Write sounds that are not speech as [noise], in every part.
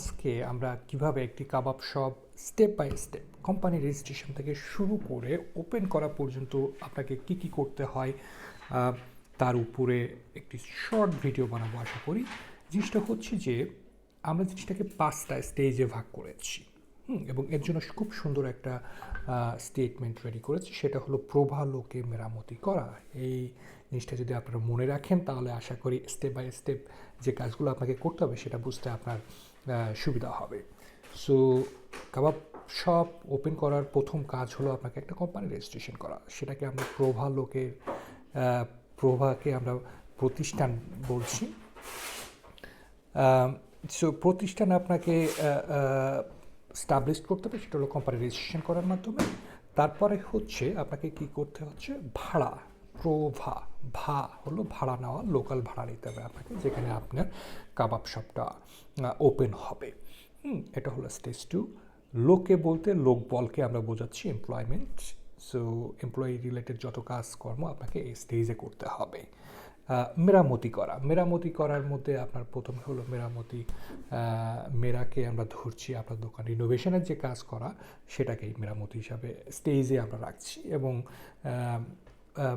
আজকে আমরা কীভাবে একটি kebab shop step by step company registration থেকে শুরু করে ওপেন করা পর্যন্ত আপনাকে কি কি করতে হয় তার উপরে একটি শর্ট ভিডিও বানাবো আশা করি। জিনিসটা হচ্ছে যে, আমরা জিনিসটাকে পাঁচটা স্টেজে ভাগ করেছি এবং এর জন্য খুব সুন্দর একটা স্টেটমেন্ট রেডি করেছি। সেটা হলো, প্রভালোকে মেরামতি করা। এই জিনিসটা যদি আপনারা মনে রাখেন, তাহলে আশা করি স্টেপ বাই স্টেপ যে কাজগুলো আপনাকে করতে হবে, সেটা বুঝতে আপনার সুবিধা হবে। সো কাবাব শপ ওপেন করার প্রথম কাজ হলো আপনাকে একটা কোম্পানি রেজিস্ট্রেশন করা। সেটাকে আমরা প্রভালোকের আহ, প্রভাকে আমরা প্রতিষ্ঠান বলছি। সো প্রতিষ্ঠান আপনাকে স্টাবলিশ করতে হবে সেটা হলো কোম্পানি রেজিস্ট্রেশন করার মাধ্যমে। তারপরে হচ্ছে আপনাকে কি করতে হচ্ছে? ভাড়া প্রভা, ভা হলো ভাড়া নেওয়া লোকাল ভাড়া নিতে হবে আপনাকে, যেখানে আপনার কাবাব শপটা ওপেন হবে। এটা হলো স্টেজ টু লোকে বলতে, লোক বলকে আমরা বোঝাচ্ছি এমপ্লয়মেন্ট সো এমপ্লয়ি রিলেটেড যত কাজকর্ম আপনাকে এই স্টেজে করতে হবে। মেরামতি করা। মেরামতি করার মধ্যে আপনার প্রথম হলো মেরামতি মেরাকে আমরা ধরছি আপনার দোকান রিনোভেশনের যে কাজ করা, সেটাকেই মেরামতি হিসাবে স্টেজে আমরা রাখছি এবং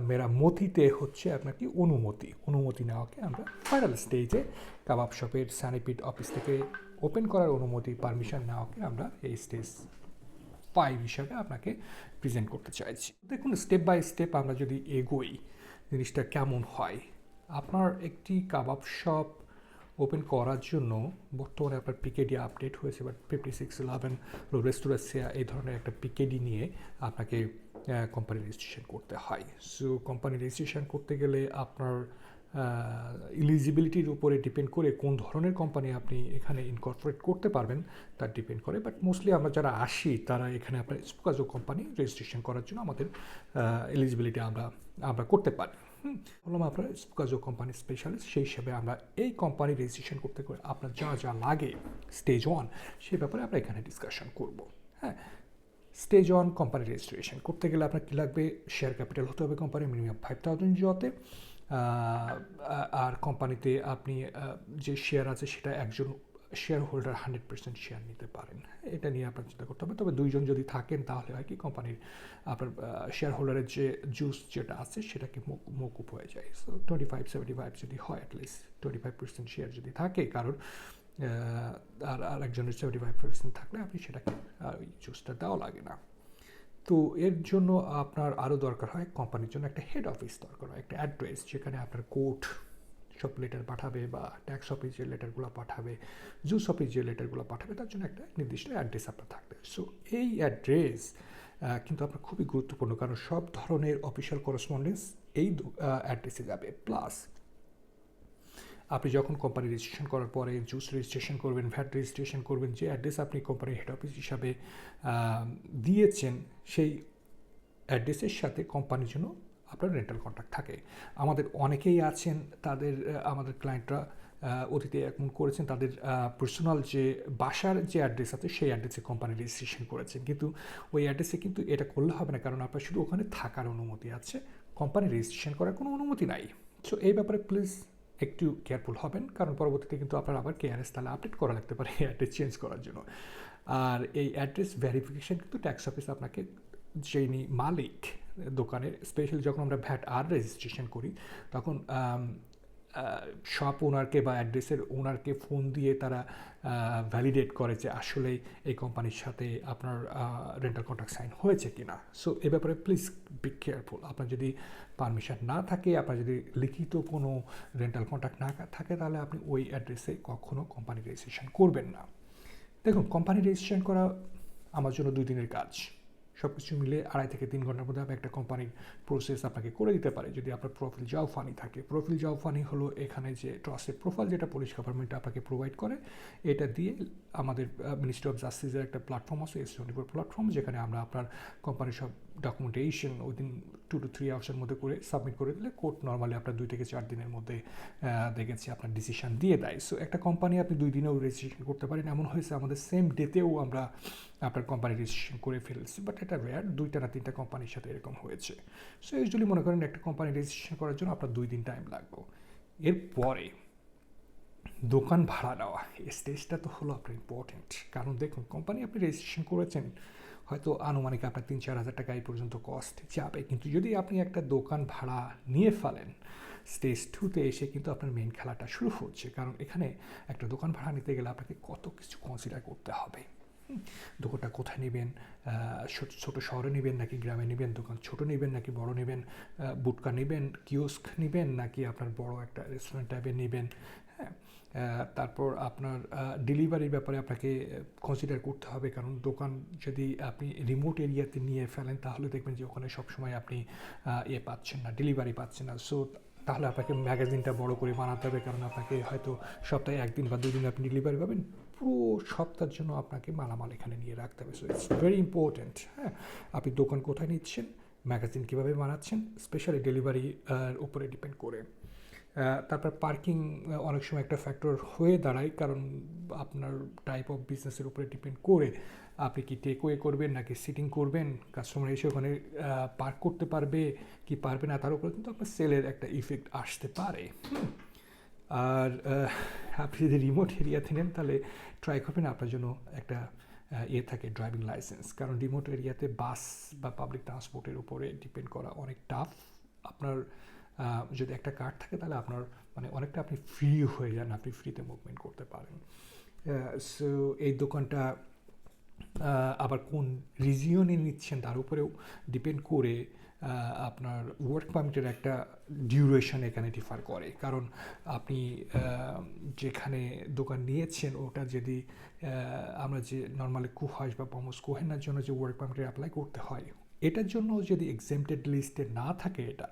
মেরামতিতে হচ্ছে আপনার কি অনুমতি। অনুমতি নেওয়াকে আমরা ফাইনাল স্টেজে কাবাব শপের স্যানিপিড অফিস থেকে ওপেন করার অনুমতি পারমিশন নেওয়াকে আমরা এই স্টেজ ফাইভ হিসাবে আপনাকে প্রেজেন্ট করতে চাইছি। দেখুন স্টেপ বাই স্টেপ আমরা যদি এগোই, জিনিসটা কেমন হয়? আপনার একটি কাবাব শপ ওপেন করার জন্য বর্তমানে আপনার পিকেডি আপডেট হয়েছে বাট ফিফটি সিক্স ইলেভেন রেস্টোরেন্সিয়া এই ধরনের একটা পিকেডি নিয়ে আপনাকে কোম্পানি রেজিস্ট্রেশন করতে হয়। সো কোম্পানি রেজিস্ট্রেশন করতে গেলে আপনার ইলিজিবিলিটির উপরে ডিপেন্ড করে কোন ধরনের কোম্পানি আপনি এখানে ইনকর্পোরেট করতে পারবেন তার ডিপেন্ড করে। বাট মোস্টলি আমরা যারা আসি, তারা এখানে আপনার স্পোকাজো কোম্পানি রেজিস্ট্রেশন করার জন্য আমাদের এলিজিবিলিটি আমরা আমরা করতে পারি। বললাম আপনার স্পোকাজো কোম্পানি স্পেশালিস্ট সেই হিসাবে আমরা এই কোম্পানি রেজিস্ট্রেশন করতে করে আপনার যা যা লাগে স্টেজ ওয়ান সেই ব্যাপারে আমরা এখানে ডিসকাশন করব। হ্যাঁ স্টেজ ওয়ান কোম্পানি রেজিস্ট্রেশন করতে গেলে আপনার কী লাগবে? শেয়ার ক্যাপিটাল হতে হবে কোম্পানি মিনিমাম ফাইভ থাউজেন্ড জিওতে আর কোম্পানিতে আপনি যে শেয়ার আছে সেটা একজন share holder hundred percent share নিতে পারেন। এটা নিয়ে আপনার চিন্তা করতে হবে। তবে দুইজন যদি থাকেন, তাহলে হয় কি? কোম্পানির আপনার শেয়ার হোল্ডারের যে জুস যেটা আছে সেটাকে মৌকুব হয়ে যায়। So twenty five seventy five যদি হয় at least twenty five percent share যদি থাকে, কারণ আর আর একজনের সেভেন্টি ফাইভ পার্সেন্ট থাকলে আপনি সেটাকে ওই দেওয়া লাগে না। তো এর জন্য আপনার আরও দরকার হয় কোম্পানির জন্য একটা হেড অফিস দরকার হয়, একটা অ্যাড্রেস যেখানে আপনার কোর্ট সব লেটার পাঠাবে বা ট্যাক্স অফিস যে লেটারগুলো পাঠাবে জুস অফিস যে লেটারগুলো পাঠাবে, তার জন্য একটা নির্দিষ্ট অ্যাড্রেস আপনার থাকবে। সো এই অ্যাড্রেস কিন্তু আপনার খুবই গুরুত্বপূর্ণ, কারণ সব ধরনের অফিসিয়াল করেসপন্ডেন্স এই অ্যাড্রেসে যাবে। প্লাস আপনি যখন কোম্পানি রেজিস্ট্রেশন করার পরে জুস রেজিস্ট্রেশন করবেন ভ্যাট রেজিস্ট্রেশন করবেন, যে অ্যাড্রেস আপনি কোম্পানির হেড অফিস হিসাবে দিয়েছেন, সেই অ্যাড্রেসের সাথে কোম্পানির জন্য আপনার রেন্টাল কন্ট্রাক্ট থাকে। আমাদের অনেকেই আছেন, তাদের আমাদের ক্লায়েন্টরা অতীতে এখন করেছেন, তাদের পার্সোনাল যে বাসার যে অ্যাড্রেস আছে, সেই অ্যাড্রেসে কোম্পানি রেজিস্ট্রেশন করেছেন। কিন্তু ওই অ্যাড্রেসে কিন্তু এটা করলে হবে না, কারণ আপনার শুধু ওখানে থাকার অনুমতি আছে কোম্পানি রেজিস্ট্রেশন করার কোনো অনুমতি নাই। সো এই ব্যাপারে প্লিজ একটু কেয়ারফুল হবেন, কারণ পরবর্তীতে কিন্তু আপনার আবার কেআরএস তাহলে আপডেট করা লাগতে পারে অ্যাড্রেস চেঞ্জ করার জন্য। আর এই অ্যাড্রেস ভেরিফিকেশন কিন্তু ট্যাক্স অফিস আপনাকে যিনি মালিক দোকানের স্পেশালি যখন আমরা ভ্যাট আর রেজিস্ট্রেশন করি, তখন শপ ওনারকে বা অ্যাড্রেসের ওনারকে ফোন দিয়ে তারা ভ্যালিডেট করে যে আসলে এই কোম্পানির সাথে আপনার রেন্টাল কন্ট্রাক্ট সাইন হয়েছে কি না সো এ ব্যাপারে প্লিজ বি কেয়ারফুল আপনার যদি পারমিশন না থাকে, আপনার যদি লিখিত কোনো রেন্টাল কন্ট্রাক্ট না থাকে, তাহলে আপনি ওই অ্যাড্রেসে কখনো কোম্পানি রেজিস্ট্রেশন করবেন না। দেখুন কোম্পানি রেজিস্ট্রেশন করা আমার জন্য দুই দিনের কাজ। সব কিছু মিলে আড়াই থেকে তিন ঘণ্টার মধ্যে একটা কোম্পানির প্রসেস আপনাকে করে দিতে পারে। যদি আপনার প্রোফাইল যাও ফানি থাকে। প্রোফাইল যাও ফানি হলো এখানে যে ট্রাস্টের প্রোফাইল যেটা পুলিশ গভর্নমেন্ট আপনাকে প্রোভাইড করে, এটা দিয়ে আমাদের মিনিস্ট্রি অফ জাস্টিসের একটা প্ল্যাটফর্ম আছে এস টোয়েন্টি ফোর প্ল্যাটফর্ম যেখানে আমরা আপনার কোম্পানির সব documentation within two two three আওয়ার্সের মধ্যে করে সাবমিট করে দিলে কোর্ট নর্মালি আপনার দুই থেকে চার দিনের মধ্যে দেখেছি আপনার ডিসিশন দিয়ে দেয়। সো একটা কোম্পানি আপনি দুই দিনেও রেজিস্ট্রেশন করতে পারেন। এমন হয়েছে আমাদের সেম ডেতেও আমরা আপনার কোম্পানি রেজিস্ট্রেশন করে ফেলছি। বাট এটা রেয়ার দুইটা না তিনটা কোম্পানির সাথে এরকম হয়েছে। সো ইউজুয়ালি মনে করেন একটা কোম্পানি রেজিস্ট্রেশন করার জন্য আপনার দুই দিন টাইম লাগবে। এরপরে, দোকান ভাড়া নেওয়া, এই স্টেজটা তো হলো আপনার ইম্পর্টেন্ট কারণ দেখুন কোম্পানি আপনি রেজিস্ট্রেশন করেছেন হয়তো আনুমানিক আপনার তিন চার হাজার টাকা এই পর্যন্ত কস্ট যাবে। কিন্তু যদি আপনি একটা দোকান ভাড়া নিয়ে ফেলেন স্টেজ টুতে এসে কিন্তু আপনার মেন খেলাটা শুরু হচ্ছে। কারণ এখানে একটা দোকান ভাড়া নিতে গেলে আপনাকে কত কিছু কনসিডার করতে হবে। দোকানটা কোথায় নেবেন? ছোটো শহরে নেবেন নাকি গ্রামে নেবেন? দোকান ছোট নেবেন নাকি বড় নেবেন? বুটকা নেবেন? কিওস্ক নেবেন নাকি আপনার বড় একটা রেস্টুরেন্ট টাইপের নেবেন? হ্যাঁ তারপর আপনার ডেলিভারির ব্যাপারে আপনাকে কনসিডার করতে হবে। কারণ দোকান যদি আপনি রিমোট এরিয়াতে নিয়ে ফেলেন, তাহলে দেখবেন যে ওখানে সবসময় আপনি ইয়ে পাচ্ছেন না ডেলিভারি পাচ্ছেন না। সো তাহলে আপনাকে ম্যাগাজিনটা বড় করে বানাতে হবে। কারণ আপনাকে হয়তো সপ্তাহে একদিন বা দুদিন আপনি ডেলিভারি পাবেন। পুরো সপ্তাহের জন্য আপনাকে মালামাল এখানে নিয়ে রাখতে হবে। সো ইটস ভেরি ইম্পর্ট্যান্ট হ্যাঁ? আপনি দোকান কোথায় নিচ্ছেন ম্যাগাজিন কীভাবে বানাচ্ছেন স্পেশালি ডেলিভারি উপরে ডিপেন্ড করে। তারপর পার্কিং অনেক সময় একটা ফ্যাক্টর হয়ে দাঁড়ায়, কারণ আপনার টাইপ অফ বিজনেসের উপরে ডিপেন্ড করে আপনি কি টেক ওয়ে করবেন নাকি সিটিং করবেন কাস্টমার এসে ওখানে পার্ক করতে পারবে কি পারবে না, তার উপরে কিন্তু আপনার সেলের একটা ইফেক্ট আসতে পারে। আর আপনি যদি রিমোট এরিয়াতে নেন, তাহলে ট্রাই করবেন আপনার জন্য একটা ইয়ে থাকে ড্রাইভিং লাইসেন্স কারণ রিমোট এরিয়াতে বাস বা পাবলিক ট্রান্সপোর্টের উপরে ডিপেন্ড করা অনেক টাফ আপনার যদি একটা কার্ড থাকে, তাহলে আপনার মানে অনেকটা আপনি ফ্রি হয়ে যান, আপনি ফ্রিতে মুভমেন্ট করতে পারেন। সো এই দোকানটা আবার কোন রিজিয়নে নিচ্ছেন, তার উপরেও ডিপেন্ড করে আপনার ওয়ার্ক পারমিটের একটা ডিউরেশন এখানে ডিফার করে। কারণ আপনি যেখানে দোকান নিয়েছেন, ওটা যদি আমরা যে নর্মালি কুহাস বা পমস কোহেনার জন্য যে ওয়ার্ক পারমিটের অ্যাপ্লাই করতে হয়, এটার জন্য যদি এক্সেমটেড লিস্টে না থাকে এটা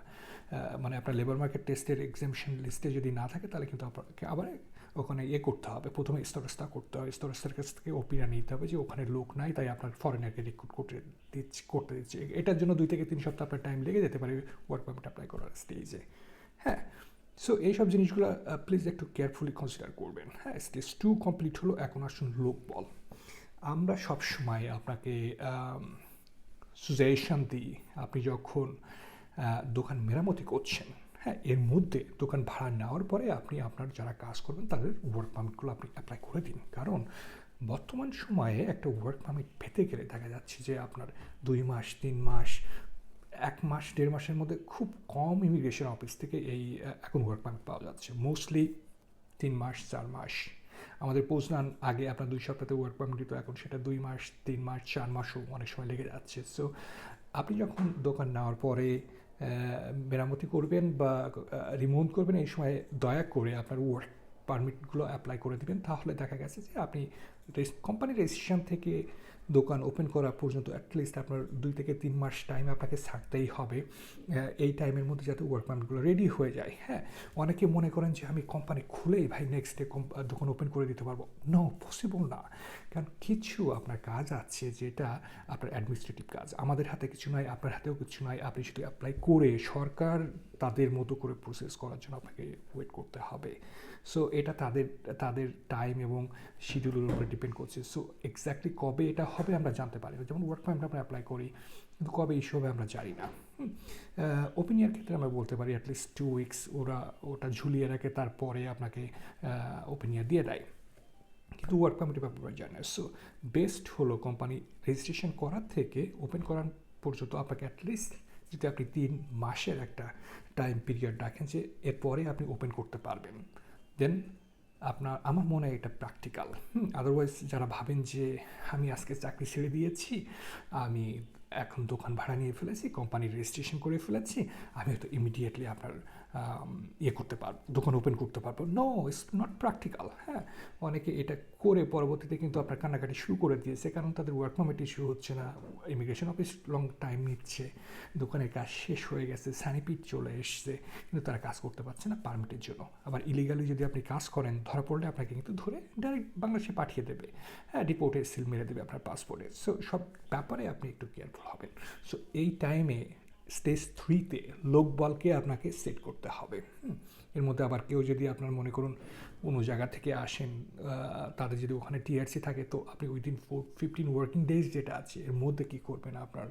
মানে আপনার লেবার মার্কেট টেস্টের এক্সামশন লিস্টে যদি না থাকে, তাহলে কিন্তু আপনাকে আবার ওখানে ইয়ে করতে হবে। প্রথমে স্তরস্তা করতে হবে স্তরস্তার কাছ থেকে ওপিরা নিতে হবে যে ওখানে লোক নাই, তাই আপনার ফরেনারকে রিক্রুট করতে দিচ্ছে করতে দিচ্ছে। এটার জন্য দুই থেকে তিন সপ্তাহ আপনার টাইম লেগে যেতে পারে ওয়ার্ক পারমিট অ্যাপ্লাই করার স্টেজে হ্যাঁ? সো এইসব জিনিসগুলো প্লিজ একটু কেয়ারফুলি কনসিডার করবেন। হ্যাঁ স্টেজ টু কমপ্লিট হলো, এখন আসুন লোক বল। আমরা সবসময় আপনাকে সুজেশন দিই। আপনি যখন দোকান মেরামতি করছেন হ্যাঁ এর মধ্যে দোকান ভাড়া নেওয়ার পরে আপনি, আপনার যারা কাজ করবেন, তাদের ওয়ার্ক পারমিটগুলো আপনি অ্যাপ্লাই করে দিন। কারণ বর্তমান সময়ে একটা ওয়ার্ক পারমিট পেতে গেলে দেখা যাচ্ছে যে আপনার দুই মাস, তিন মাস, এক মাস, দেড় মাসের মধ্যে খুব কম ইমিগ্রেশন অফিস থেকে এই এখন ওয়ার্ক পারমিট পাওয়া যাচ্ছে। মোস্টলি তিন মাস, চার মাস। আমাদের পোজনান আগে আপনার দুই সপ্তাহে ওয়ার্ক পারমিট দিত, এখন সেটা দুই মাস, তিন মাস, চার মাসও অনেক সময় লেগে যাচ্ছে। সো আপনি যখন দোকান নেওয়ার পরে মেরামতি করবেন বা রিমুভ করবেন, এই সময় দয়া করে আপনার ওয়ার্ক পারমিটগুলো অ্যাপ্লাই করে দেবেন। তাহলে দেখা গেছে যে আপনি কোম্পানির রেজিস্ট্রেশন থেকে দোকান ওপেন করা পর্যন্ত অ্যাটলিস্ট আপনার দুই থেকে তিন মাস টাইম আপনাকে ছাড়তেই হবে এই টাইমের মধ্যে যাতে ওয়ার্ক পারমিটগুলো রেডি হয়ে যায়। হ্যাঁ অনেকে মনে করেন যে আমি কোম্পানি খুলেই ভাই নেক্সট ডে দোকান ওপেন করে দিতে পারব। নো পসিবল না। কারণ কিছু আপনার কাজ আছে যেটা আপনার অ্যাডমিনিস্ট্রেটিভ কাজ। আমাদের হাতে কিছু নয় আপনার হাতেও কিছু নয় আপনি শুধু অ্যাপ্লাই করে সরকার তাদের মতো করে প্রসেস করার জন্য আপনাকে ওয়েট করতে হবে। সো এটা তাদের তাদের টাইম এবং শিডিউলের উপরে ডিপেন্ড করছে। সো এক্স্যাক্টলি কবে এটা হবে আমরা জানতে পারি। যেমন ওয়ার্ক পারমিট আমরা অ্যাপ্লাই করি, কিন্তু কবে ইস্যু হবে আমরা জানি না। ওপিনিয়র ক্ষেত্রে আমরা বলতে পারি অ্যাটলিস্ট টু উইকস ওরা, ওটা ঝুলিয়ে রাখে তারপরে আপনাকে ওপিনিয়র দিয়ে দেয়। কিন্তু ওয়ার্ক পারমিটের ব্যাপারে জানে সো বেস্ট হলো কোম্পানি রেজিস্ট্রেশন করার থেকে ওপেন করার পর্যন্ত আপনাকে অ্যাটলিস্ট যদি আপনি তিন মাসের একটা টাইম পিরিয়ড রাখেন যে এরপরে আপনি ওপেন করতে পারবেন। দেন আপনার, আমার মনে হয় এটা প্র্যাকটিক্যাল আদারওয়াইজ যারা ভাবেন যে আমি আজকে চাকরি ছেড়ে দিয়েছি, আমি এখন দোকান ভাড়া নিয়ে ফেলেছি কোম্পানির রেজিস্ট্রেশন করে ফেলেছি, আমি হয়তো ইমিডিয়েটলি আপনার ইয়ে করতে পারব, দোকান ওপেন করতে পারব। নো ইটস নট প্র্যাকটিক্যাল হ্যাঁ। অনেকে এটা করে পরবর্তীতে কিন্তু আপনার কান্নাকাটি শুরু করে দিয়েছে, কারণ তাদের ওয়ার্ক পারমিট ইস্যু হচ্ছে না ইমিগ্রেশন অফিস লং টাইম নিচ্ছে, দোকানের কাজ শেষ হয়ে গেছে স্যানিপিট চলে এসছে, কিন্তু তারা কাজ করতে পারছে না পারমিটের জন্য। আবার ইলিগালি যদি আপনি কাজ করেন, ধরা পড়লে আপনাকে কিন্তু ধরে ডাইরেক্ট বাংলাদেশে পাঠিয়ে দেবে হ্যাঁ রিপোর্টে সিল মেরে দেবে আপনার পাসপোর্টে সো সব ব্যাপারে আপনি একটু কেয়ারফুল হবেন। সো এই টাইমে স্টেজ থ্রিতে লোকবলকে আপনাকে সেট করতে হবে। এর মধ্যে আবার কেউ যদি আপনার মনে করুন কোনো জায়গা থেকে আসেন তাদের যদি ওখানে টিআরসি থাকে, তো আপনি within four fifteen working days যেটা আছে, এর মধ্যে কী করবেন আপনার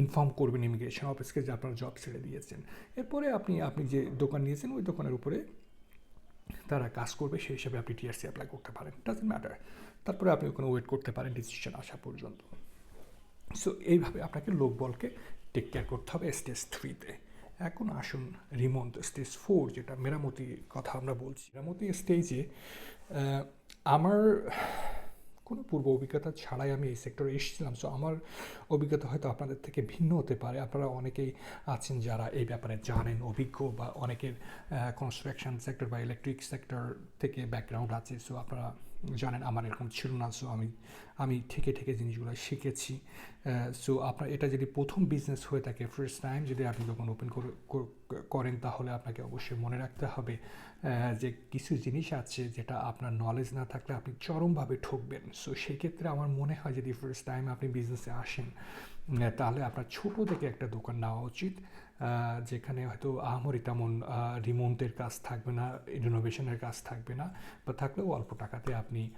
ইনফর্ম করবেন ইমিগ্রেশন অফিসকে যে আপনার জব ছেড়ে দিয়েছেন। এরপরে আপনি আপনি যে দোকান নিয়েছেন, ওই দোকানের উপরে তারা কাজ করবে, সেই হিসাবে আপনি টিআরসি অ্যাপ্লাই করতে পারেন। ডাজেন্ট ম্যাটার তারপরে আপনি ওখানে ওয়েট করতে পারেন ডিসিশন আসা পর্যন্ত। সো এইভাবে আপনাকে লোকবলকে টেক কেয়ার করতে হবে স্টেজ থ্রিতে এখন আসুন রিমন্ট স্টেজ ফোর যেটা মেরামতির কথা আমরা বলছি। মেরামতি স্টেজে আমার কোনো পূর্ব অভিজ্ঞতা ছাড়াই আমি এই সেক্টরে এসেছিলাম। সো আমার অভিজ্ঞতা হয়তো আপনাদের থেকে ভিন্ন হতে পারে। আপনারা অনেকেই আছেন যারা এই ব্যাপারে জানেন, অভিজ্ঞ বা অনেকের কনস্ট্রাকশন সেক্টর বা ইলেকট্রিক সেক্টর থেকে ব্যাকগ্রাউন্ড আছে। সো আপনারা জানেন আমার এরকম ছিল না সো আমি আমি ঠেকে ঠেকে জিনিসগুলো শিখেছি। সো আপনার এটা যদি প্রথম বিজনেস হয়ে থাকে ফার্স্ট টাইম যদি আপনি যখন ওপেন করেন তাহলে আপনাকে অবশ্যই মনে রাখতে হবে যে কিছু জিনিস আছে যেটা আপনার নলেজ না থাকলে আপনি চরমভাবে ঠকবেন। সো সেক্ষেত্রে আমার মনে হয় যদি ফার্স্ট টাইম আপনি বিজনেসে আসেন তাহলে আপনার ছোট থেকে একটা দোকান নেওয়া উচিত যেখানে হয়তো আহামরি তেমন রিমন্টের কাজ থাকবে না, রিনোভেশনের কাজ থাকবে না, বা থাকলেও অল্প টাকাতে আপনি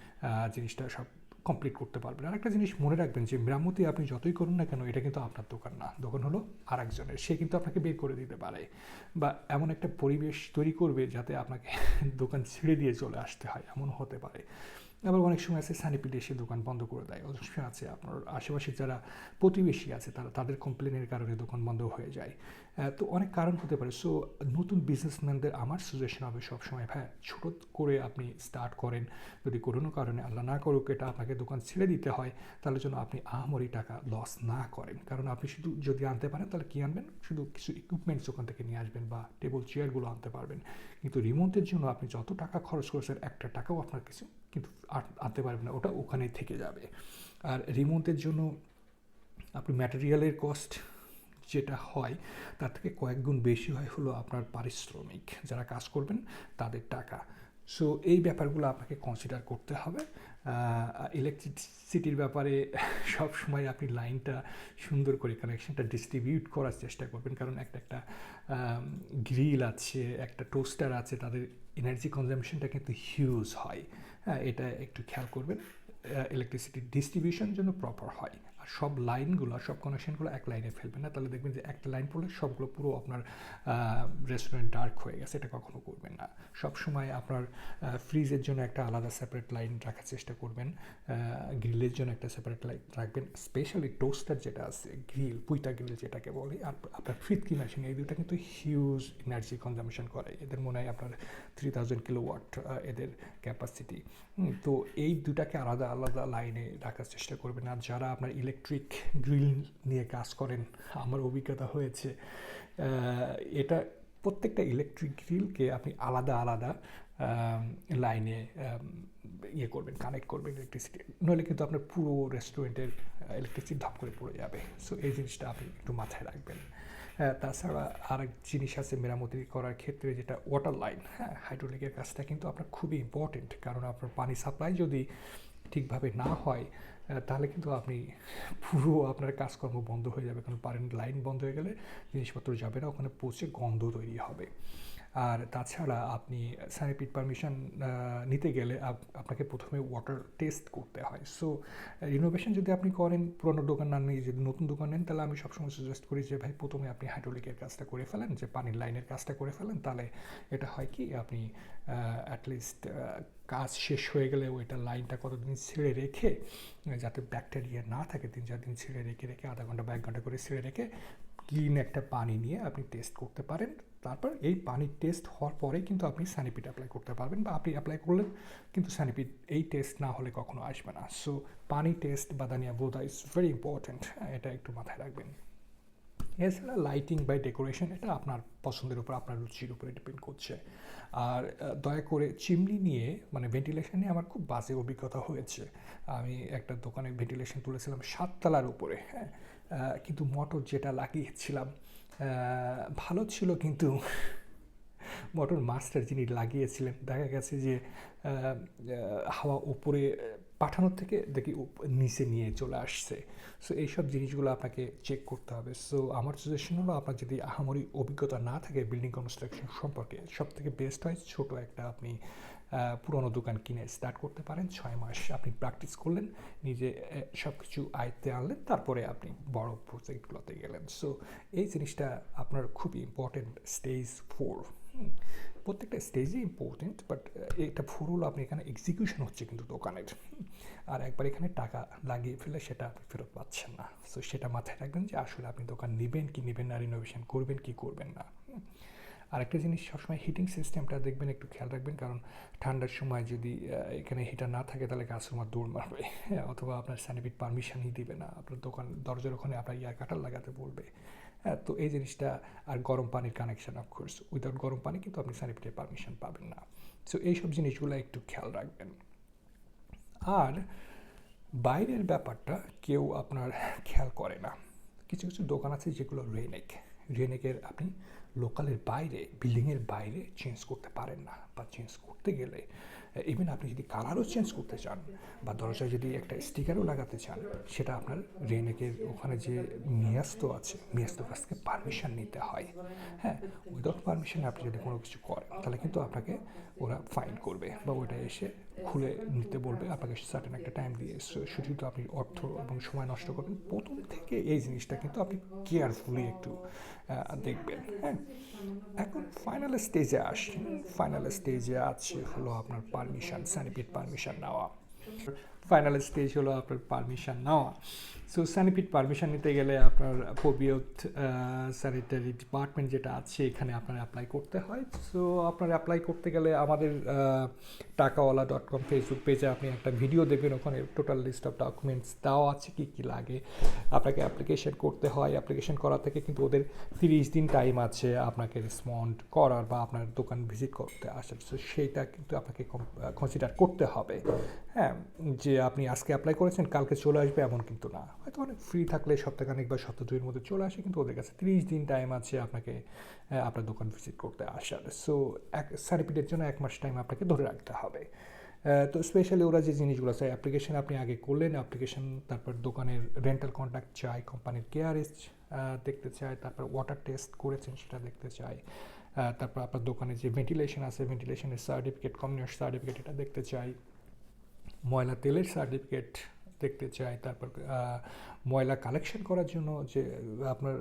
জিনিসটা সব কমপ্লিট করতে পারবেন। আর একটা জিনিস মনে রাখবেন যে, মেরামতি আপনি যতই করুন না কেন, এটা কিন্তু আপনার দোকান না। দোকান হলো আর একজনের সে কিন্তু আপনাকে বের করে দিতে পারে। বা এমন একটা পরিবেশ তৈরি করবে যাতে আপনাকে [laughs] দোকান ছেড়ে দিয়ে চলে আসতে হয়, এমন হতে পারে। আবার অনেক সময় আছে সানিপিড এসে দোকান বন্ধ করে দেয়। অনেক সময় আছে আপনার আশেপাশে যারা প্রতিবেশী আছে, তারা তাদের কমপ্লেনের কারণে দোকান বন্ধ হয়ে যায়। তো অনেক কারণ হতে পারে। সো নতুন বিজনেসম্যানদের আমার সাজেশন হবে সবসময়, ভাই, ছোটো করে আপনি স্টার্ট করেন। যদি কোনো কারণে আল্লাহ না করুক, এটা আপনাকে দোকান ছেড়ে দিতে হয়, তাহলে যেন আপনি আহামরি টাকা লস না করেন। কারণ আপনি শুধু যদি আনতে পারেন, তাহলে কী আনবেন? শুধু কিছু ইকুইপমেন্টস ওখান থেকে নিয়ে আসবেন বা টেবিল চেয়ারগুলো আনতে পারবেন। কিন্তু রিমোটের জন্য আপনি যত টাকা খরচ করেছেন, একটা টাকাও আপনার কিছু কিন্তু আনতে পারবেন না, ওটা ওখানে থেকে যাবে। আর রিমোটের জন্য আপনি ম্যাটেরিয়ালের কস্ট যেটা হয়, তার থেকে কয়েক গুণ বেশি হয় হলো আপনার পারিশ্রমিক। যারা কাজ করবেন, তাদের টাকা। সো এই ব্যাপারগুলো আপনাকে কনসিডার করতে হবে। ইলেকট্রিসিটির ব্যাপারে [laughs] সব সময় আপনি লাইনটা সুন্দর করে কানেকশনটা ডিস্ট্রিবিউট করার চেষ্টা করবেন। কারণ একটা একটা গ্রিল আছে, একটা টোস্টার আছে, তাদের এনার্জি কনজামশনটা কিন্তু হিউজ হ্যাঁ। এটা একটু খেয়াল করবেন ইলেকট্রিসিটি ডিস্ট্রিবিউশন যেন প্রপার হয়। সব লাইনগুলো, সব কানেকশনগুলো এক লাইনে ফেলবেন না। তাহলে দেখবেন যে একটা লাইন পড়লে সবগুলো পুরো আপনার রেস্টুরেন্ট ডার্ক হয়ে গেছে। এটা কখনো করবেন না। সব সময় আপনার ফ্রিজের জন্য একটা আলাদা সেপারেট লাইন রাখার চেষ্টা করবেন। গ্রিলের জন্য একটা সেপারেট লাইন রাখবেন। স্পেশালি টোস্টার যেটা আছে গ্রিল পুইটা গ্রিল যেটাকে বলে, আর আপনার ফ্রিজকি মেশিন এই দুটা কিন্তু হিউজ এনার্জি কনজামশন করে। এদের মনে হয় আপনার থ্রি থাউজেন্ড কিলো ওয়াট এদের ক্যাপাসিটি তো এই দুটাকে আলাদা আলাদা লাইনে রাখার চেষ্টা করবেন। আর যারা আপনার ইলেকট্রিক গ্রিল নিয়ে কাজ করেন, আমার অভিজ্ঞতা হয়েছে এটা প্রত্যেকটা ইলেকট্রিক গ্রিলকে আপনি আলাদা আলাদা লাইনে ইয়ে করবেন কানেক্ট করবেন ইলেকট্রিসিটি নইলে কিন্তু আপনার পুরো রেস্টুরেন্টের ইলেকট্রিসিটি ধাপ করে পড়ে যাবে। সো এই জিনিসটা আপনি একটু মাথায় রাখবেন। তাছাড়া আরেক জিনিস আছে মেরামতি করার ক্ষেত্রে, যেটা ওয়াটার লাইন হ্যাঁ হাইড্রোলিকের কাজটা কিন্তু আপনার খুবই ইম্পর্টেন্ট কারণ আপনার পানি সাপ্লাই যদি ঠিকভাবে না হয় তাহলে কিন্তু আপনি পুরো আপনার কাজকর্ম বন্ধ হয়ে যাবে। কারণ পানির লাইন বন্ধ হয়ে গেলে জিনিসপত্র যাবে না, ওখানে পৌঁছে গন্ধ তৈরি হবে। আর তাছাড়া আপনি স্যানিপিড পারমিশন নিতে গেলে আপনাকে প্রথমে ওয়াটার টেস্ট করতে হয়। সো রিনোভেশন যদি আপনি করেন, পুরোনো দোকান না নিয়ে যদি নতুন দোকান নেন, তাহলে আমি সবসময় সাজেস্ট করি যে, ভাই, প্রথমে আপনি হাইড্রোলিকের কাজটা করে ফেলেন, যে, পানির লাইনের কাজটা করে ফেলেন। তাহলে এটা হয় কি, আপনি অ্যাটলিস্ট কাজ শেষ হয়ে গেলে ওইটা লাইনটা কতদিন ছেড়ে রেখে, যাতে ব্যাকটেরিয়া না থাকে তিন চার দিন ছেড়ে রেখে রেখে আধা ঘণ্টা বা এক ঘণ্টা করে ছেড়ে রেখে ক্লিন একটা পানি নিয়ে আপনি টেস্ট করতে পারেন। তারপর এই পানির টেস্ট হওয়ার পরে কিন্তু আপনি স্যানিপিড অ্যাপ্লাই করতে পারবেন বা আপনি অ্যাপ্লাই করলেন, কিন্তু স্যানিপিড এই টেস্ট না হলে কখনো আসবে না। সো পানি টেস্ট বা দানিয়া বোধা ইজ ভেরি ইম্পর্ট্যান্ট এটা একটু মাথায় রাখবেন। এছাড়া লাইটিং বাই ডেকোরেশন এটা আপনার পছন্দের উপর, আপনার রুচির উপরে ডিপেন্ড করছে। আর দয়া করে চিমনি নিয়ে মানে ভেন্টিলেশন নিয়ে আমার খুব বাজে অভিজ্ঞতা হয়েছে। আমি একটা দোকানে ভেন্টিলেশন তুলেছিলাম সাততলার উপরে হ্যাঁ। কিন্তু মোটর যেটা লাগিয়েছিলাম ভালো ছিল কিন্তু মোটর মাস্টার যিনি লাগিয়েছিলেন, দেখা গেছে যে হাওয়া উপরে পাঠানোর থেকে দেখি নিচে নিয়ে চলে আসছে। সো এইসব জিনিসগুলো আপনাকে চেক করতে হবে। সো আমার সাজেশন হলো আপনার যদি আহামরি অভিজ্ঞতা না থাকে বিল্ডিং কনস্ট্রাকশন সম্পর্কে সব থেকে বেস্ট হয় ছোটো একটা আপনি পুরনো দোকান কিনে স্টার্ট করতে পারেন। ছয় মাস আপনি প্র্যাকটিস করলেন, নিজে সব কিছু আয়ত্তে আনলেন, তারপরে আপনি বড় প্রজেক্টগুলোতে গেলেন। সো এই জিনিসটা আপনার খুব ইম্পর্টেন্ট স্টেজ ফোর প্রত্যেকটা স্টেজই ইম্পর্টেন্ট বাট এটা ভুল হলো আপনি এখানে এক্সিকিউশন হচ্ছে কিন্তু দোকানের। আর একবার এখানে টাকা লাগিয়ে ফেলে সেটা আপনি ফেরত পাচ্ছেন না। সো সেটা মাথায় রাখবেন যে আসলে আপনি দোকান নেবেন কি নেবেন না রিনোভেশন করবেন কি করবেন না। আরেকটা জিনিস সবসময় হিটিং সিস্টেমটা দেখবেন, একটু খেয়াল রাখবেন। কারণ ঠান্ডার সময় যদি এখানে হিটার না থাকে, তাহলে কাস্টমার দৌড় মারবে। [laughs] অথবা আপনার স্যানিপিট পারমিশনই দিবে না। আপনার দোকান, দরজার ওখানে আপনার ইয়ার কাটার লাগাতে বলবে। হ্যাঁ তো এই জিনিসটা আর গরম পানির কানেকশন অফকোর্স উইদাউট গরম পানি কিন্তু আপনি স্যানিপিটের পারমিশন পাবেন না। সো এইসব জিনিসগুলো একটু খেয়াল রাখবেন। আর বাইরের ব্যাপারটা কেউ আপনার [laughs] খেয়াল করে না। কিছু কিছু দোকান আছে যেগুলো রেনেক। রেনেকের আপনি লোকালের বাইরে, বিল্ডিংয়ের বাইরে চেঞ্জ করতে পারেন না বা চেঞ্জ করতে গেলে ইভেন আপনি যদি কালারও চেঞ্জ করতে চান বা দরজায় যদি একটা স্টিকারও লাগাতে চান, সেটা আপনার রেনেকের ওখানে যে মিয়াস্ত আছে মেয়াস্ত কাছকে পারমিশন নিতে হয়। হ্যাঁ উইদাউট পারমিশন আপনি যদি কোনো কিছু করেন, তাহলে কিন্তু আপনাকে ওরা ফাইন করবে। বা ওটা এসে খুলে নিতে বলবে, আপনাকে সার্টেন একটা টাইম দিয়ে শুধু আপনি অর্থ এবং সময় নষ্ট করবেন। প্রথম থেকে এই জিনিসটা কিন্তু আপনি কেয়ারফুলি একটু দেখবেন হ্যাঁ? এখন ফাইনাল স্টেজে আসছে। ফাইনাল স্টেজে আছে হলো আপনার পারমিশন স্যানিপিট পারমিশন নেওয়া। ফাইনাল স্টেজ হলো আপনার পারমিশন নেওয়া। সো স্যানিপিট পারমিশন নিতে গেলে আপনার পবিয়ত স্যানিটারি ডিপার্টমেন্ট যেটা আছে, এখানে আপনার অ্যাপ্লাই করতে হয়। সো আপনার অ্যাপ্লাই করতে গেলে আমাদের টাকাওয়ালা ডট কম ফেসবুক পেজে আপনি একটা ভিডিও দেখবেন। ওখানে টোটাল লিস্ট অফ ডকুমেন্টস দেওয়া আছে, কী কী লাগে। আপনাকে অ্যাপ্লিকেশন করতে হয়। অ্যাপ্লিকেশন করা থেকে কিন্তু ওদের তিরিশ দিন টাইম আছে আপনাকে রেসপন্ড করার বা আপনার দোকান ভিজিট করতে আসার। সো সেইটা কিন্তু আপনাকে কনসিডার করতে হবে। হ্যাঁ যে আপনি আজকে অ্যাপ্লাই করেছেন, কালকে চলে আসবে এমন কিন্তু না। হয়তো অনেক ফ্রি থাকলে সপ্তাহখানিক বা সপ্তাহ দুইয়ের মধ্যে চলে আসে, কিন্তু ওদের কাছে তিরিশ দিন টাইম আছে আপনাকে আপনার দোকান ভিজিট করতে আসার। সো এক সার্টিফিকেটের জন্য এক মাস টাইম আপনাকে ধরে রাখতে হবে। তো স্পেশালি ওরা যে জিনিসগুলো আছে অ্যাপ্লিকেশান আপনি আগে করলেন অ্যাপ্লিকেশন তারপর দোকানের রেন্টাল কন্ট্যাক্ট চাই কোম্পানির কেয়ারেজ দেখতে চায় তারপর ওয়াটার টেস্ট করেছেন সেটা দেখতে চায় তারপর আপনার দোকানে যে ভেন্টিলেশন আছে ভেন্টিলেশনের সার্টিফিকেট কমিউনিটি সার্টিফিকেট এটা দেখতে চাই। ময়লা তেলের সার্টিফিকেট দেখতে চাই, তারপর ময়লা কালেকশন করার জন্য যে, আপনার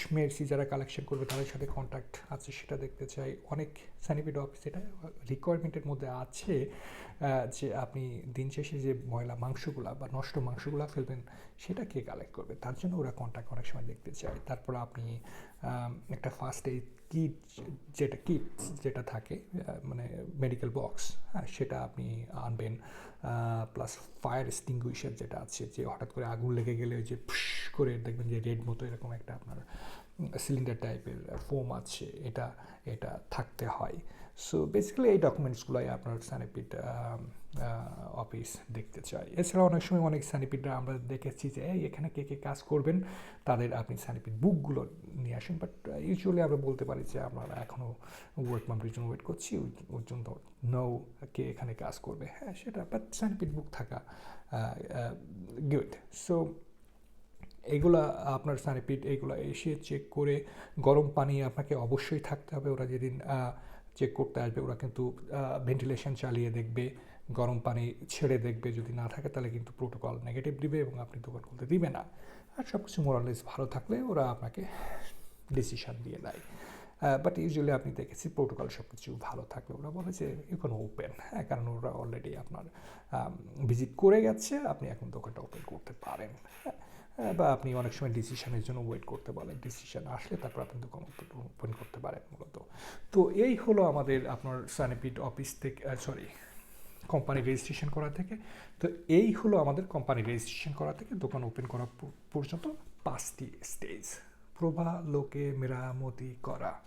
স্মেরসি যারা কালেকশন করবে, তাদের সাথে কন্ট্যাক্ট আছে, সেটা দেখতে চাই। অনেক স্যানিপিড অফিস এটা রিকোয়ারমেন্টের মধ্যে আছে যে আপনি দিন শেষে যে ময়লা মাংসগুলা বা নষ্ট মাংসগুলা ফেলবেন সেটা কে কালেক্ট করবে। তার জন্য ওরা কন্ট্যাক্ট অনেক সময় দেখতে চায়। তারপর আপনি একটা ফার্স্ট এইড কিট যেটা কিট যেটা থাকে মানে মেডিকেল বক্স হ্যাঁ সেটা আপনি আনবেন। প্লাস ফায়ার এক্সটিংগুইশার যেটা আছে, যে হঠাৎ করে আগুন লেগে গেলে যে করে দেখবেন যে রেড মতো এরকম একটা আপনার সিলিন্ডার টাইপের ফোম আছে, এটা এটা থাকতে হয়। সো বেসিক্যালি এই ডকুমেন্টসগুলোই আপনার স্যানিপিড অফিস দেখতে চাই। এছাড়া অনেক সময় অনেক স্যানিপিডরা আমরা দেখেছি যে এখানে কে কে কাজ করবেন? তাদের আপনি স্যানিপিড বুকগুলো নিয়ে আসেন। বাট ইউজুয়ালি আমরা বলতে পারি যে, আমরা এখনও ওয়ার্ক মাম্পের জন্য ওয়েট করছি। ওর জন্য নৌ কে এখানে কাজ করবে। হ্যাঁ সেটা বাট স্যানিপিড বুক থাকা গুড সো এগুলা আপনার স্যানিপিড এইগুলো এসে চেক করে গরম পানি আপনাকে অবশ্যই থাকতে হবে। ওরা যেদিন চেক করতে আসবে, ওরা কিন্তু ভেন্টিলেশন চালিয়ে দেখবে, গরম পানি ছেড়ে দেখবে, যদি না থাকে তাহলে কিন্তু প্রোটোকল নেগেটিভ দিবে এবং আপনি দোকান খুলতে দিবে না। আর সব কিছু মোরালেস ভালো থাকলে ওরা আপনাকে ডিসিশান দিয়ে দেয়। বাট ইউজুয়ালি আপনি দেখেছি প্রোটোকল সব কিছু ভালো থাকলে ওরা বলে যে ইউ ক্যান ওপেন হ্যাঁ কারণ ওরা অলরেডি আপনার ভিজিট করে গেছে, আপনি এখন দোকানটা ওপেন করতে পারেন। হ্যাঁ বা আপনি অনেক সময় ডিসিশনের জন্য ওয়েট করতে পারেন। ডিসিশন আসলে তারপর আপনি দোকান ওপেন করতে পারেন মূলত। তো এই হলো আমাদের আপনার সানিপিড অফিস থেকে সরি কোম্পানি রেজিস্ট্রেশন করা থেকে। তো এই হলো আমাদের কোম্পানি রেজিস্ট্রেশন করা থেকে দোকান ওপেন করা পর্যন্ত পাঁচটি স্টেজ প্রভা, লোকে, মেরামতি করা।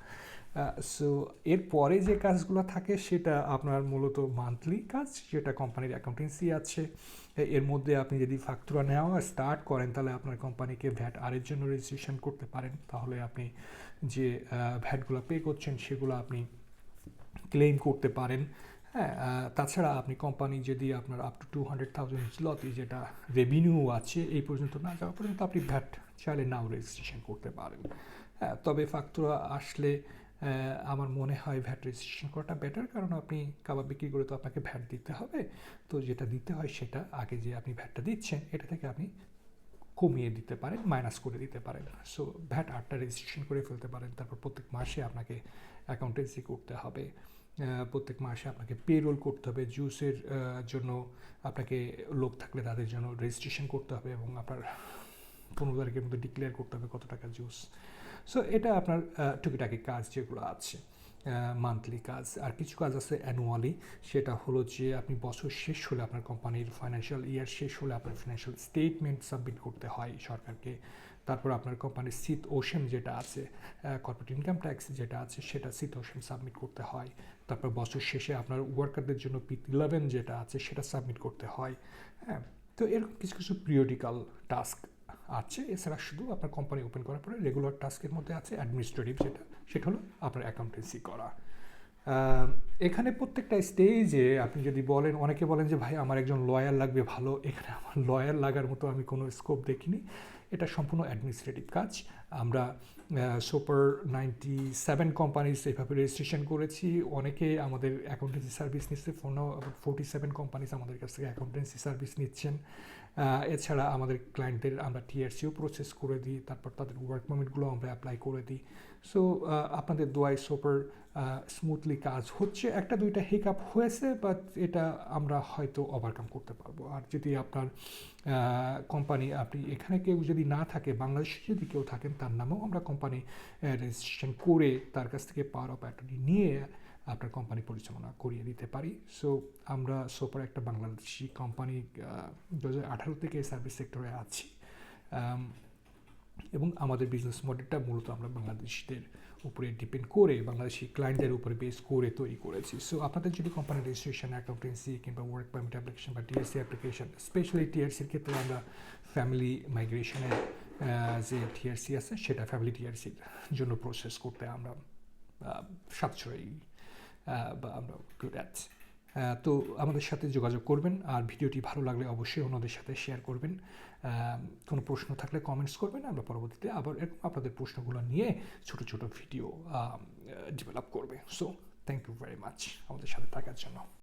সো এরপরে যে কাজগুলো থাকে, সেটা আপনার মূলত মান্থলি কাজ, যেটা কোম্পানির অ্যাকাউন্টেন্সি আছে। এর মধ্যে আপনি যদি ফাকতুরা নেওয়া স্টার্ট করেন, তাহলে আপনার কোম্পানিকে ভ্যাট আরের জন্য রেজিস্ট্রেশন করতে পারেন। তাহলে আপনি যে ভ্যাটগুলো পে করছেন, সেগুলো আপনি ক্লেম করতে পারেন। হ্যাঁ তাছাড়া আপনি কোম্পানি যদি আপনার up to two hundred thousand zloty যেটা রেভিনিউ আছে, এই পর্যন্ত না যাওয়া পর্যন্ত আপনি ভ্যাট চাইলে নাও রেজিস্ট্রেশন করতে পারেন। হ্যাঁ তবে ফাকতুরা আসলে আমার মনে হয় ভ্যাট রেজিস্ট্রেশন করাটা বেটার কারণ আপনি কাবাব বিক্রি করে তো আপনাকে ভ্যাট দিতে হবে। তো যেটা দিতে হয় সেটা আগে যে আপনি ভ্যাটটা দিচ্ছেন, এটা থেকে আপনি কমিয়ে দিতে পারেন মাইনাস করে দিতে পারেন। সো ভ্যাট আটটা রেজিস্ট্রেশন করে ফেলতে পারেন, তারপর প্রত্যেক মাসে আপনাকে অ্যাকাউন্টেন্সি করতে হবে। প্রত্যেক মাসে আপনাকে পেরোল করতে হবে জুসের জন্য আপনাকে লোক থাকলে তাদের জন্য রেজিস্ট্রেশন করতে হবে এবং আপনার পনেরো তারিখের মধ্যে ডিক্লেয়ার করতে হবে কত টাকা জুস সো এটা আপনার টুকিটাকি কাজ যেগুলো আছে মান্থলি কাজ। আর কিছু কাজ আছে অ্যানুয়ালি সেটা হলো যে আপনি বছর শেষ হলে আপনার কোম্পানির ফাইন্যান্সিয়াল ইয়ার শেষ হলে আপনার ফিনান্সিয়াল স্টেটমেন্ট সাবমিট করতে হয় সরকারকে। তারপর আপনার কোম্পানির সিট ওশেন যেটা আছে কর্পোরেট ইনকাম ট্যাক্স যেটা আছে, সেটা সিট ওশেন সাবমিট করতে হয়। তারপর বছর শেষে আপনার ওয়ার্কারদের জন্য পি ইলেভেন যেটা আছে, সেটা সাবমিট করতে হয়। হ্যাঁ তো এরকম কিছু কিছু পিরিয়ডিক্যাল টাস্ক আছে, এছাড়া শুধু আপনার কোম্পানি ওপেন করার পরে রেগুলার টাস্কের মধ্যে আছে অ্যাডমিনিস্ট্রেটিভ যেটা, সেটা হলো আপনার অ্যাকাউন্টেন্সি করা। এখানে প্রত্যেকটা স্টেজে আপনি যদি বলেন, অনেকে বলেন যে, ভাই, আমার একজন লয়ার লাগবে ভালো। এখানে আমার লয়ার লাগার মতো আমি কোনো স্কোপ দেখিনি। এটা সম্পূর্ণ অ্যাডমিনিস্ট্রেটিভ কাজ। আমরা সুপার নাইনটি সেভেন কোম্পানিজ এইভাবে রেজিস্ট্রেশন করেছি। অনেকে আমাদের অ্যাকাউন্টেন্সি সার্ভিস নিচ্ছে ফোন ফোর্টি সেভেন কোম্পানিজ আমাদের কাছ থেকে অ্যাকাউন্টেন্সি সার্ভিস নিচ্ছেন। এছাড়া আমাদের ক্লায়েন্টদের আমরা টিআরসিও প্রসেস করে দিই, তারপর তাদের ওয়ার্ক পারমিটগুলো আমরা অ্যাপ্লাই করে দিই। সো আপনাদের দোয়াই সুপার স্মুথলি কাজ হচ্ছে। একটা দুইটা হিকআপ হয়েছে বাট এটা আমরা হয়তো ওভারকাম করতে পারব। আর যদি আপনার কোম্পানি আপনি এখানে কেউ যদি না থাকে, বাংলাদেশে যদি কেউ থাকেন তার নামেও আমরা কোম্পানি রেজিস্ট্রেশন করে তার কাছ থেকে পাওয়ার অফ অ্যাটর্নি নিয়ে আপনার কোম্পানি পরিচালনা করিয়ে দিতে পারি। সো আমরা সোপার একটা বাংলাদেশি কোম্পানি দু হাজার আঠারো থেকে সার্ভিস সেক্টরে আছি। এবং আমাদের বিজনেস মডেলটা মূলত আমরা বাংলাদেশিদের উপরে ডিপেন্ড করে, বাংলাদেশি ক্লায়েন্টদের উপরে বেস করে তৈরি করেছি। সো আপনাদের যদি কোম্পানি রেজিস্ট্রেশন অ্যাকাউন্টেন্সি কিংবা ওয়ার্ক পারমিট অ্যাপ্লিকেশন বা টিএসসি অ্যাপ্লিকেশন স্পেশালি টিআরসির ক্ষেত্রে আমরা ফ্যামিলি মাইগ্রেশনের যে টিআরসি আছে সেটা ফ্যামিলি টিআরসির জন্য প্রসেস করতে আমরা আহ, বা আমরা গুড অ্যাট তো আমাদের সাথে যোগাযোগ করবেন আর ভিডিওটি ভালো লাগলে অবশ্যই অন্যদের সাথে শেয়ার করবেন। কোনো প্রশ্ন থাকলে কমেন্টস করবেন আমরা পরবর্তীতে আবার এরকম আপনাদের প্রশ্নগুলো নিয়ে ছোট ছোট ভিডিও ডেভেলপ করবে। So thank you very much আমাদের সাথে থাকার জন্য।